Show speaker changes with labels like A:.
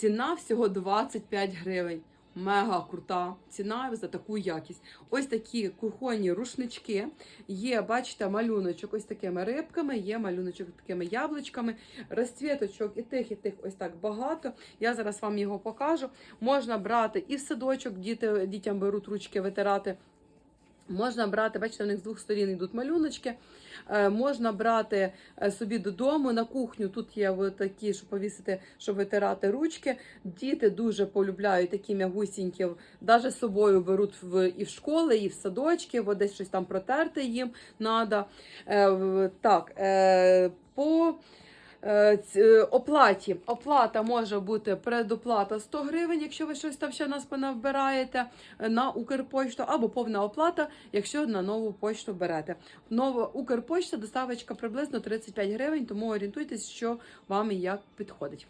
A: Ціна всього 25 гривень. Мега крута ціна за таку якість. Ось такі кухонні рушнички. Є, бачите, малюночок ось такими рибками, є малюночок такими яблучками, розцвіточок і тих, і тих ось так багато. Я зараз вам його покажу. Можна брати і в садочок, діти, дітям беруть ручки витирати. Можна брати, бачите, у них з двох сторін йдуть малюночки. Е, можна брати е, собі додому на кухню. Тут є такі, щоб повісити, щоб витирати ручки. Діти дуже полюбляють такі м'ягусінькі, навіть з собою беруть в і в школи, і в садочки, от десь щось там протерти їм треба. Так, е, по Оплаті. Оплата може бути предоплата 100 гривень, якщо ви щось там ще нас понавбираєте е, на Укрпошту, або повна оплата, якщо на нову пошту берете. Нова Укрпошта доставочка приблизно 35 гривень, тому орієнтуйтесь, що вам і як підходить.